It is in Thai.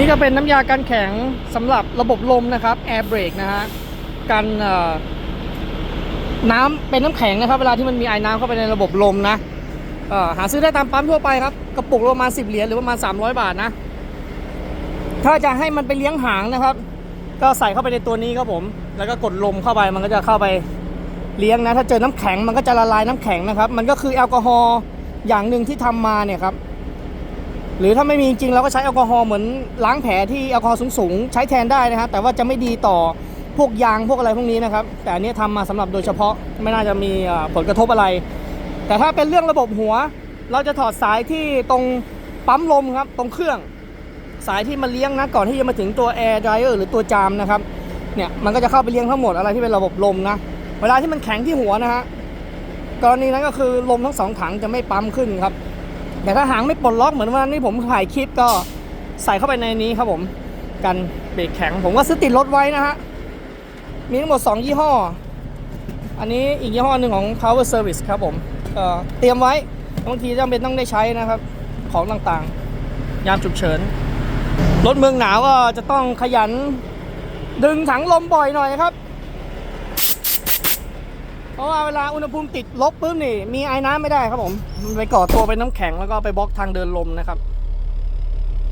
นี่ก็เป็นน้ำยากันแข็งสำหรับระบบลมนะครับ Air Brake นะฮะกันน้ำเป็นน้ำแข็งนะครับ เวลาที่มันมีไอ้น้ำเข้าไปในระบบลมนะหาซื้อได้ตามปั๊มทั่วไปครับกระปุกประมาณ10เหรียญหรือประมาณ300 บาทนะ ถ้าจะให้มันไปเลี้ยงหางนะครับ ก็ใส่เข้าไปในตัวนี้ครับผม แล้วก็กดลมเข้าไปมันก็จะเข้าไปเลี้ยงนะ ถ้าเจอน้ำแข็งมันก็จะละลายน้ำแข็งนะครับ มันก็คือแอลกอฮอล์อย่างหนึ่งที่ทำมาเนี่ยครับ หรือถ้าไม่มีจริงเราก็ใช้แอลกอฮอล์เหมือนล้างแผลที่แอลกอฮอล์สูงๆ ใช้แทนได้นะฮะแต่ว่าจะไม่ดีต่อพวกยางพวกอะไรพวกนี้นะครับ แต่อันนี้ทำมาสำหรับโดยเฉพาะไม่น่าจะมีผลกระทบอะไร แต่ถ้าเป็นเรื่องระบบหัว เราจะถอดสายที่ตรงปั๊มลมครับตรงเครื่อง สายที่มันเลี้ยงนะก่อนที่จะมาถึงตัว air dryer หรือตัวจามนะครับเนี่ยมันก็จะเข้าไปเลี้ยงทั้งหมดอะไรที่เป็นระบบลมนะเวลาที่มันแข็งที่หัวนะฮะกรณีนั้นก็คือลมทั้งสองถังจะไม่ปั๊มขึ้นครับ แต่ถ้าหางไม่ปลดล็อกเหมือนวันนี้ผมถ่ายคลิปก็ใส่เข้าไปในนี้ครับผมกันเบรกแข็ง ผมก็ซื้อติดรถไว้นะฮะ มีทั้งหมด 2 ยี่ห้อ อันนี้อีกยี่ห้อหนึ่งของ Power Service ครับผมเเตรียมไว้บางทีจำเป็นต้องได้ใช้นะครับ ของต่างๆ ยามฉุกเฉิน รถเมืองหนาวก็จะต้องขยันดึงถังลมบ่อยหน่อยครับ ราะว่าเวลาอุณหภูมิติดลบปุ๊บนี่ มีไอ้น้ำไม่ได้ครับผม มันไปก่อตัวเป็นน้ำแข็งแล้วก็ไปบล็อกทางเดินลมนะครับ